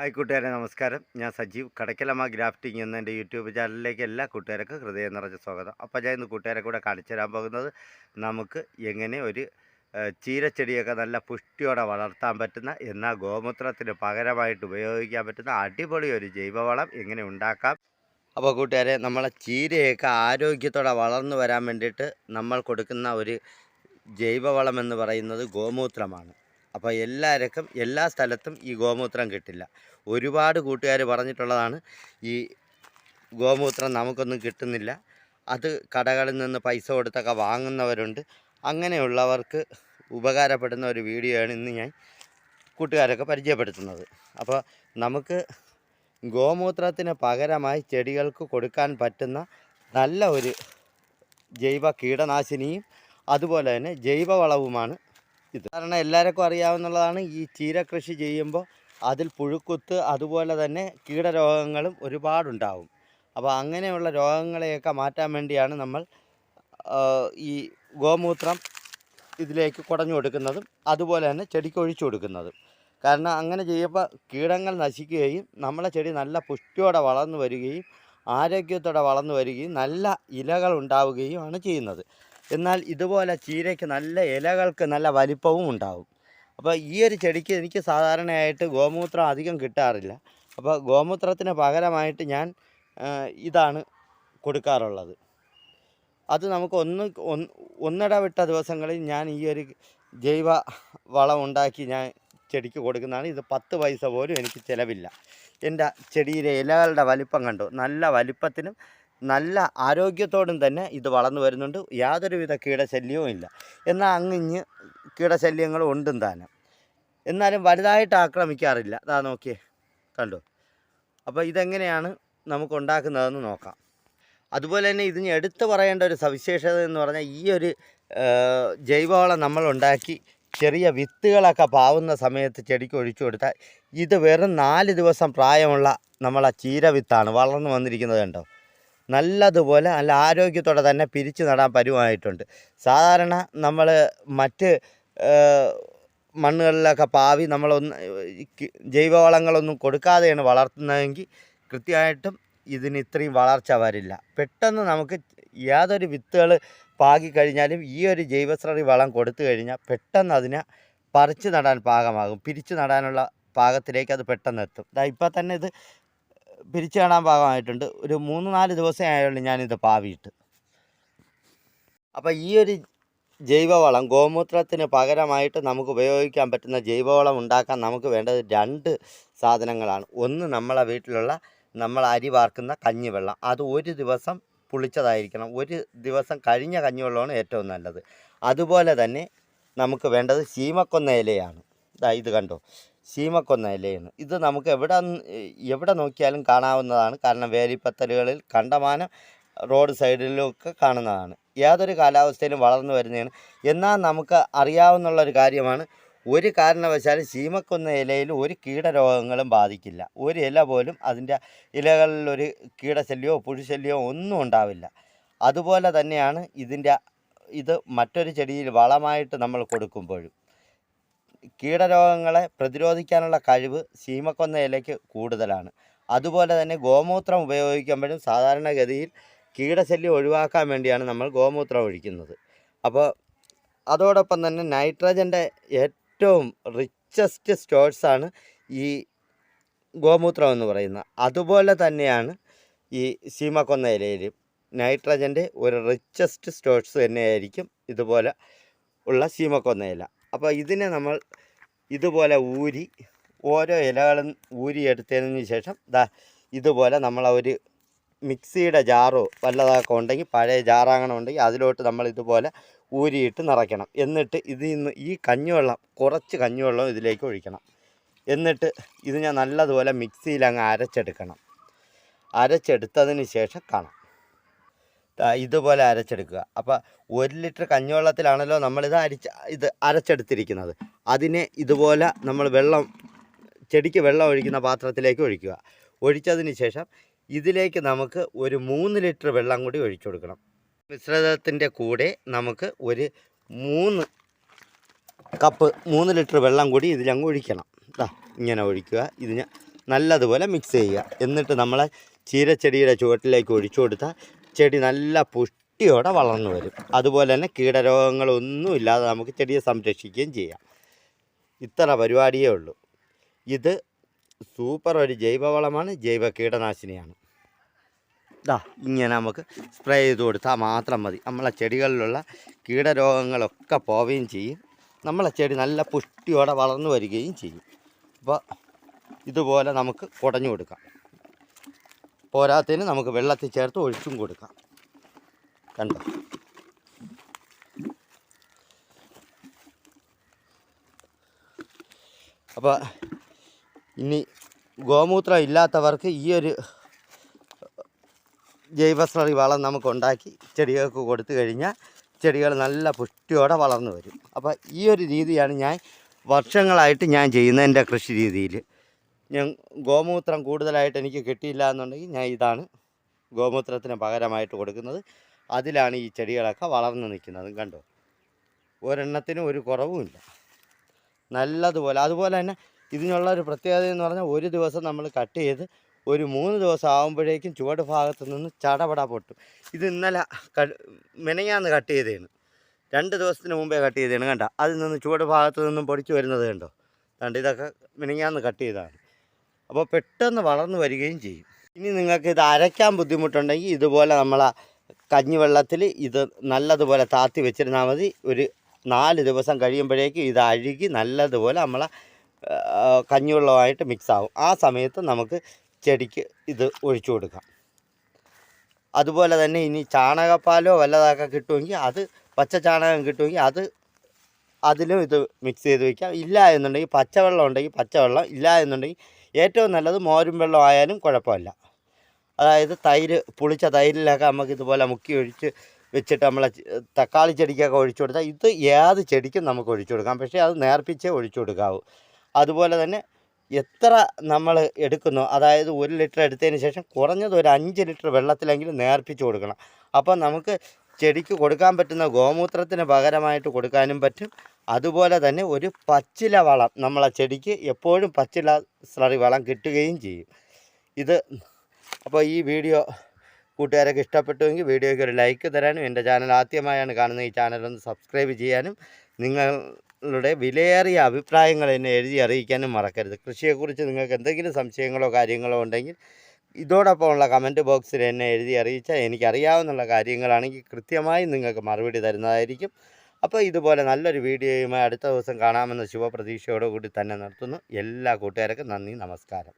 Hi കൂട്ടുകാരെ നമസ്കാരം. ഞാൻ സജീവ്. കടക്കലമ്മ ഗ്രാഫ്റ്റിംഗ് എന്ന എന്റെ യൂട്യൂബ് ചാനലിലേക്ക് എല്ലാ കൂട്ടുകാർക്കും ഹൃദയം നിറഞ്ഞ സ്വാഗതം. അപ്പോൾ ഞാൻ ഇന്ന് കൂട്ടുകാരെ കൂടെ കാണിച്ചു തരാൻ പോകുന്നത് നമുക്ക് എങ്ങനെ ഒരു ചീരച്ചെടിയൊക്കെ നല്ല പുഷ്ടിയോടെ വളർത്താൻ പറ്റുന്ന എന്നാൽ ഗോമൂത്രത്തിന് പകരമായിട്ട് ഉപയോഗിക്കാൻ പറ്റുന്ന അടിപൊളി ഒരു ജൈവവളം എങ്ങനെ ഉണ്ടാക്കാം? അപ്പോൾ കൂട്ടുകാരെ നമ്മളെ ചീരയൊക്കെ ആരോഗ്യത്തോടെ വളർന്നു വരാൻ വേണ്ടിയിട്ട് നമ്മൾ കൊടുക്കുന്ന ഒരു ജൈവവളം എന്ന് പറയുന്നത് ഗോമൂത്രമാണ്. അപ്പോൾ എല്ലാവർക്കും എല്ലാ സ്ഥലത്തും ഈ ഗോമൂത്രം കിട്ടില്ല. ഒരുപാട് കൂട്ടുകാർ പറഞ്ഞിട്ടുള്ളതാണ് ഈ ഗോമൂത്രം നമുക്കൊന്നും കിട്ടുന്നില്ല. അത് കടകളിൽ നിന്ന് പൈസ കൊടുത്തൊക്കെ വാങ്ങുന്നവരുണ്ട്. അങ്ങനെയുള്ളവർക്ക് ഉപകാരപ്പെടുന്ന ഒരു വീഡിയോ ആണ് ഇന്ന് ഞാൻ കൂട്ടുകാരൊക്കെ പരിചയപ്പെടുത്തുന്നത്. അപ്പോൾ നമുക്ക് ഗോമൂത്രത്തിന് പകരമായി ചെടികൾക്ക് കൊടുക്കാൻ പറ്റുന്ന നല്ല ഒരു ജൈവ കീടനാശിനിയും അതുപോലെ തന്നെ ജൈവവളവുമാണ് ഇത്. കാരണം എല്ലാവർക്കും അറിയാവുന്നതാണ് ഈ ചീര കൃഷി ചെയ്യുമ്പോൾ അതിൽ പുഴുക്കുത്ത് അതുപോലെ തന്നെ കീടരോഗങ്ങളും ഒരുപാടുണ്ടാവും. അപ്പോൾ അങ്ങനെയുള്ള രോഗങ്ങളെയൊക്കെ മാറ്റാൻ വേണ്ടിയാണ് നമ്മൾ ഈ ഗോമൂത്രം ഇതിലേക്ക് കുടഞ്ഞു കൊടുക്കുന്നതും അതുപോലെ തന്നെ ചെടിക്ക് ഒഴിച്ചു കൊടുക്കുന്നതും. കാരണം അങ്ങനെ ചെയ്യുമ്പോൾ കീടങ്ങൾ നശിക്കുകയും നമ്മളെ ചെടി നല്ല പുഷ്ടിയോടെ വളർന്നു വരികയും ആരോഗ്യത്തോടെ വളർന്നു വരികയും നല്ല ഇലകൾ ഉണ്ടാവുകയുമാണ് ചെയ്യുന്നത്. എന്നാൽ ഇതുപോലെ ചീരയ്ക്ക് നല്ല ഇലകൾക്ക് നല്ല വലിപ്പവും ഉണ്ടാവും. അപ്പോൾ ഈ ഒരു ചെടിക്ക് എനിക്ക് സാധാരണയായിട്ട് ഗോമൂത്രം അധികം കിട്ടാറില്ല. അപ്പോൾ ഗോമൂത്രത്തിന് പകരമായിട്ട് ഞാൻ ഇതാണ് കൊടുക്കാറുള്ളത്. അത് നമുക്ക് ഒന്ന് ഒന്ന് ഒന്നിടവിട്ട ദിവസങ്ങളിൽ ഞാൻ ഈ ഒരു ജൈവ വളം ഉണ്ടാക്കി ഞാൻ ചെടിക്ക് കൊടുക്കുന്നതാണ്. ഇത് പത്ത് പൈസ പോലും എനിക്ക് ചിലവില്ല. എന്റെ ചെടിയിലെ ഇലകളുടെ വലിപ്പം കണ്ടു? നല്ല വലിപ്പത്തിനും നല്ല ആരോഗ്യത്തോടും തന്നെ ഇത് വളർന്നു വരുന്നുണ്ട്. യാതൊരുവിധ കീടശല്യവും ഇല്ല. എന്നാൽ അങ്ങിഞ്ഞ് കീടശല്യങ്ങളും ഉണ്ടും താനും. എന്നാലും വലുതായിട്ട് ആക്രമിക്കാറില്ല. അതാ നോക്കിയേ. കണ്ടോ? അപ്പോൾ ഇതെങ്ങനെയാണ് നമുക്ക് ഉണ്ടാക്കുന്നതെന്ന് നോക്കാം. അതുപോലെ തന്നെ ഇതിന് എടുത്തു പറയേണ്ട ഒരു സവിശേഷത എന്ന് പറഞ്ഞാൽ ഈ ഒരു ജൈവവളം നമ്മൾ ഉണ്ടാക്കി ചെറിയ വിത്തുകളൊക്കെ പാവുന്ന സമയത്ത് ചെടിക്ക് ഒഴിച്ചു കൊടുത്താൽ ഇത് വെറും നാല് ദിവസം പ്രായമുള്ള നമ്മളെ ചീര വിത്താണ് വളർന്നു വന്നിരിക്കുന്നത് കണ്ടോ? നല്ലതുപോലെ നല്ല ആരോഗ്യത്തോടെ തന്നെ പിരിച്ചു നടാൻ പരുവമായിട്ടുണ്ട് സാധാരണ നമ്മൾ മറ്റ് മണ്ണുകളിലൊക്കെ പാവി നമ്മളൊന്ന് ജൈവവളങ്ങളൊന്നും കൊടുക്കാതെയാണ് വളർത്തുന്നതെങ്കിൽ കൃത്യമായിട്ടും ഇതിന് ഇത്രയും വളർച്ച വരില്ല. പെട്ടെന്ന് നമുക്ക് യാതൊരു വിത്തുകൾ പാകി കഴിഞ്ഞാലും ഈ ഒരു ജൈവശ്രറി വളം കൊടുത്തു കഴിഞ്ഞാൽ പെട്ടെന്ന് അതിനെ പറിച്ചു നടാൻ പാകമാകും. പിരിച്ചു നടാനുള്ള പാകത്തിലേക്ക് അത് പെട്ടെന്ന് എത്തും ഇപ്പം തന്നെ ഇത് പിരിച്ചു കാണാൻ പാകമായിട്ടുണ്ട്. ഒരു മൂന്ന് നാല് ദിവസമേ ആയുള്ളൂ ഞാനിത് പാവിയിട്ട്. അപ്പോൾ ഈ ഒരു ജൈവവളം ഗോമൂത്രത്തിന് പകരമായിട്ട് നമുക്ക് ഉപയോഗിക്കാൻ പറ്റുന്ന ജൈവവളം ഉണ്ടാക്കാൻ നമുക്ക് വേണ്ടത് രണ്ട് സാധനങ്ങളാണ്. ഒന്ന് നമ്മളെ വീട്ടിലുള്ള നമ്മൾ അരി വാർക്കുന്ന കഞ്ഞിവെള്ളം. അത് ഒരു ദിവസം പുളിച്ചതായിരിക്കണം. ഒരു ദിവസം കഴിഞ്ഞ കഞ്ഞിവെള്ളമാണ് ഏറ്റവും നല്ലത്. അതുപോലെ തന്നെ നമുക്ക് വേണ്ടത് ശീമക്കൊന്ന ഇലയാണ്. ഇതാ ഇത് കണ്ടോ? ശീമക്കൊന്ന ഇലയാണ് ഇത് നമുക്ക് എവിടെ എവിടെ നോക്കിയാലും കാണാവുന്നതാണ്. കാരണം വേലിപ്പത്തലുകളിൽ കണ്ടമാനം റോഡ് സൈഡിലൊക്കെ കാണുന്നതാണ്. യാതൊരു കാലാവസ്ഥയിലും വളർന്നു വരുന്നതാണ്. എന്നാൽ നമുക്ക് അറിയാവുന്നുള്ള ഒരു കാര്യമാണ്. ഒരു കാരണവശാലും ശീമക്കൊന്ന ഇലയിൽ ഒരു കീടരോഗങ്ങളും ബാധിക്കില്ല. ഒരു ഇല പോലും അതിന്റെ ഇലകളിൽ ഒരു കീടശല്യമോ പുഴുശല്യമോ ഒന്നും ഉണ്ടാവില്ല. അതുപോലെ തന്നെയാണ് ഇതിന്റെ ഇത് മറ്റൊരു ചെടിയിൽ വളമായിട്ട് നമ്മൾ കൊടുക്കുമ്പോഴും. കീടരോഗങ്ങളെ പ്രതിരോധിക്കാനുള്ള കഴിവ് സീമക്കൊന്ന ഇലയ്ക്ക് കൂടുതലാണ്. അതുപോലെ തന്നെ ഗോമൂത്രം ഉപയോഗിക്കുമ്പോഴും സാധാരണഗതിയിൽ കീടശല്യം ഒഴിവാക്കാൻ വേണ്ടിയാണ് നമ്മൾ ഗോമൂത്രം ഒഴിക്കുന്നത്. അപ്പോൾ അതോടൊപ്പം തന്നെ നൈട്രജന്റെ ഏറ്റവും റിച്ചസ്റ്റ് സ്റ്റോഴ്സാണ് ഈ ഗോമൂത്രം എന്ന് പറയുന്നത്. അതുപോലെ തന്നെയാണ് ഈ സീമക്കൊന്ന ഇലയിലും നൈട്രജന്റെ ഒരു റിച്ചസ്റ്റ് സ്റ്റോഴ്സ് തന്നെയായിരിക്കും ഇതുപോലെ ഉള്ള സീമക്കൊന്ന ഇല അപ്പോൾ ഇതിനെ നമ്മൾ ഇതുപോലെ ഊരി ഓരോ ഇലകളും ഊരി എടുത്തതിന് ശേഷം ദാ ഇതുപോലെ നമ്മൾ ഒരു മിക്സിയുടെ ജാറോ വല്ലതൊക്കെ ഉണ്ടെങ്കിൽ പഴയ ജാറാങ്ങണം ഉണ്ടെങ്കിൽ അതിലോട്ട് നമ്മൾ ഇതുപോലെ ഊരിയിട്ട് നിറയ്ക്കണം. എന്നിട്ട് ഇതിൽ നിന്ന് ഈ കഞ്ഞിവെള്ളം കുറച്ച് കഞ്ഞിവെള്ളം ഇതിലേക്ക് ഒഴിക്കണം. എന്നിട്ട് ഇത് ഞാൻ നല്ലതുപോലെ മിക്സിയിൽ അങ്ങ് അരച്ചെടുക്കണം. അരച്ചെടുത്തതിന് ശേഷം കാണാം. ഇതുപോലെ അരച്ചെടുക്കുക. അപ്പോൾ ഒരു ലിറ്റർ കഞ്ഞിവെള്ളത്തിലാണല്ലോ നമ്മളിത് അരിച്ച് ഇത് അരച്ചെടുത്തിരിക്കുന്നത്. അതിനെ ഇതുപോലെ നമ്മൾ വെള്ളം ചെടിക്ക് വെള്ളം ഒഴിക്കുന്ന പാത്രത്തിലേക്ക് ഒഴിക്കുക. ഒഴിച്ചതിന് ശേഷം ഇതിലേക്ക് നമുക്ക് ഒരു മൂന്ന് ലിറ്റർ വെള്ളം കൂടി ഒഴിച്ചു കൊടുക്കണം. മിശ്രിതത്തിന്റെ കൂടെ നമുക്ക് ഒരു മൂന്ന് കപ്പ് മൂന്ന് ലിറ്റർ വെള്ളം കൂടി ഇതിലങ്ങ് ഒഴിക്കണം. ഇതാ ഇങ്ങനെ ഒഴിക്കുക. ഇതിന് നല്ലതുപോലെ മിക്സ് ചെയ്യുക. എന്നിട്ട് നമ്മളെ ചീരച്ചെടിയുടെ ചുവട്ടിലേക്ക് ഒഴിച്ചു കൊടുത്താൽ ചെടി നല്ല പുഷ്ടിയോടെ വളർന്നു വരും. അതുപോലെ തന്നെ കീടരോഗങ്ങളൊന്നും ഇല്ലാതെ നമുക്ക് ചെടിയെ സംരക്ഷിക്കുകയും ചെയ്യാം. ഇത്ര പരിപാടിയേ ഉള്ളൂ. ഇത് സൂപ്പർ ഒരു ജൈവവളമാണ് ജൈവ കീടനാശിനിയാണ്. ഇതാ ഇങ്ങനെ നമുക്ക് സ്പ്രേ ചെയ്ത് കൊടുത്താൽ മാത്രം മതി. നമ്മളെ ചെടികളിലുള്ള കീടരോഗങ്ങളൊക്കെ പോവുകയും ചെയ്യും. നമ്മളെ ചെടി നല്ല പുഷ്ടിയോടെ വളർന്നു വരികയും ചെയ്യും. അപ്പോൾ ഇതുപോലെ നമുക്ക് കുടഞ്ഞു കൊടുക്കാം. പോരാത്തതിന് നമുക്ക് വെള്ളത്തിൽ ചേർത്ത് ഒഴിച്ചും കൊടുക്കാം. കണ്ടോ? അപ്പോൾ ഇനി ഗോമൂത്രം ഇല്ലാത്തവർക്ക് ഈ ഒരു ജൈവസ്ലറി വളം നമുക്ക് ഉണ്ടാക്കി ചെടികൾക്ക് കൊടുത്തു കഴിഞ്ഞാൽ ചെടികൾ നല്ല പുഷ്ടിയോടെ വളർന്നു വരും. അപ്പോൾ ഈ ഒരു രീതിയാണ് ഞാൻ വർഷങ്ങളായിട്ട് ഞാൻ ചെയ്യുന്ന എന്റെ കൃഷി രീതിയിൽ. ഞാൻ ഗോമൂത്രം കൂടുതലായിട്ട് എനിക്ക് കിട്ടിയില്ല എന്നുണ്ടെങ്കിൽ ഞാൻ ഇതാണ് ഗോമൂത്രത്തിന് പകരമായിട്ട് കൊടുക്കുന്നത്. അതിലാണ് ഈ ചെടികളൊക്കെ വളർന്നു നിൽക്കുന്നത്. കണ്ടോ? ഒരെണ്ണത്തിനും ഒരു കുറവുമില്ല നല്ലതുപോലെ അതുപോലെ തന്നെ ഇതിനുള്ള ഒരു പ്രത്യേകത എന്ന് പറഞ്ഞാൽ ഒരു ദിവസം നമ്മൾ കട്ട് ചെയ്ത് ഒരു മൂന്ന് ദിവസം ആകുമ്പോഴേക്കും ചുവട് ഭാഗത്ത് നിന്ന് ചടപട പൊട്ടും. ഇത് ഇന്നലെ മെനയാന്ന് കട്ട് ചെയ്തതാണ് രണ്ട് ദിവസത്തിന് മുമ്പേ കട്ട് ചെയ്തതാണ് കണ്ട? അതിൽ നിന്ന് ചുവട് ഭാഗത്ത് നിന്നും പൊടിച്ച് വരുന്നത് കണ്ടോ? കണ്ട്? ഇതൊക്കെ മിനിങ്ങാന്ന് കട്ട് ചെയ്തതാണ്. അപ്പോൾ പെട്ടെന്ന് വളർന്നു വരികയും ചെയ്യും. ഇനി നിങ്ങൾക്ക് ഇത് അരയ്ക്കാൻ ബുദ്ധിമുട്ടുണ്ടെങ്കിൽ ഇതുപോലെ നമ്മൾ കഞ്ഞിവെള്ളത്തിൽ ഇത് നല്ലതുപോലെ താത്തി വെച്ചിരുന്നാൽ മതി. ഒരു നാല് ദിവസം കഴിയുമ്പോഴേക്കും ഇത് അഴുകി നല്ലതുപോലെ നമ്മളെ കഞ്ഞിവെള്ളമായിട്ട് മിക്സ് ആവും. ആ സമയത്ത് നമുക്ക് ചെടിക്ക് ഇത് ഒഴിച്ചു കൊടുക്കാം. അതുപോലെ തന്നെ ഇനി ചാണകപ്പാലോ വല്ലതൊക്കെ കിട്ടുമെങ്കിൽ അത് പച്ച ചാണകം കിട്ടുമെങ്കിൽ അത് അതിലും ഇത് മിക്സ് ചെയ്ത് വയ്ക്കാം ഇല്ല എന്നുണ്ടെങ്കിൽ പച്ചവെള്ളം ഉണ്ടെങ്കിൽ പച്ചവെള്ളം ഇല്ല എന്നുണ്ടെങ്കിൽ ഏറ്റവും നല്ലത് മോരും വെള്ളം ആയാലും കുഴപ്പമില്ല. അതായത് തൈര് പുളിച്ച തൈരിലൊക്കെ നമുക്ക് ഇതുപോലെ മുക്കി ഒഴിച്ച് വെച്ചിട്ട് നമ്മളെ തക്കാളി ചെടിക്കൊക്കെ ഒഴിച്ചു കൊടുത്താൽ ഇത് ഏത് ചെടിക്കും നമുക്ക് ഒഴിച്ചു കൊടുക്കാം. പക്ഷേ അത് നേർപ്പിച്ചേ ഒഴിച്ചു കൊടുക്കാവൂ. അതുപോലെ തന്നെ എത്ര നമ്മൾ എടുക്കുന്നു അതായത് ഒരു ലിറ്റർ എടുത്തതിന് ശേഷം കുറഞ്ഞത് ഒരു അഞ്ച് ലിറ്റർ വെള്ളത്തിലെങ്കിലും നേർപ്പിച്ച് കൊടുക്കണം. അപ്പോൾ നമുക്ക് ചെടിക്ക് കൊടുക്കാൻ പറ്റുന്ന ഗോമൂത്രത്തിന് പകരമായിട്ട് കൊടുക്കാനും പറ്റും. അതുപോലെ തന്നെ ഒരു പച്ചില വളം നമ്മളെ ചെടിക്ക് എപ്പോഴും പച്ചില സ്ലറി വളം കിട്ടുകയും ചെയ്യും. ഇത് അപ്പോൾ ഈ വീഡിയോ കൂട്ടുകാരൊക്കെ ഇഷ്ടപ്പെട്ടുവെങ്കിൽ വീഡിയോയ്ക്ക് ഒരു ലൈക്ക് തരാനും എന്റെ ചാനൽ ആദ്യമായാണ് കാണുന്നത് ഈ ചാനൽ ഒന്ന് സബ്സ്ക്രൈബ് ചെയ്യാനും നിങ്ങളുടെ വിലയേറിയ അഭിപ്രായങ്ങൾ എന്നെ എഴുതി അറിയിക്കാനും മറക്കരുത്. കൃഷിയെക്കുറിച്ച് നിങ്ങൾക്ക് എന്തെങ്കിലും സംശയങ്ങളോ കാര്യങ്ങളോ ഉണ്ടെങ്കിൽ ഇതോടൊപ്പമുള്ള കമന്റ് ബോക്സിൽ എന്നെ എഴുതി അറിയിച്ചാൽ എനിക്കറിയാവുന്ന കാര്യങ്ങളാണെങ്കിൽ കൃത്യമായി നിങ്ങൾക്ക് മറുപടി തരുന്നതായിരിക്കും. അപ്പോൾ ഇതുപോലെ നല്ലൊരു വീഡിയോയുമായി അടുത്ത ദിവസം കാണാമെന്ന ശുഭപ്രതീക്ഷയോടുകൂടി തന്നെ നിർത്തുന്നു. എല്ലാ കൂട്ടുകാർക്കും നന്ദി നമസ്കാരം.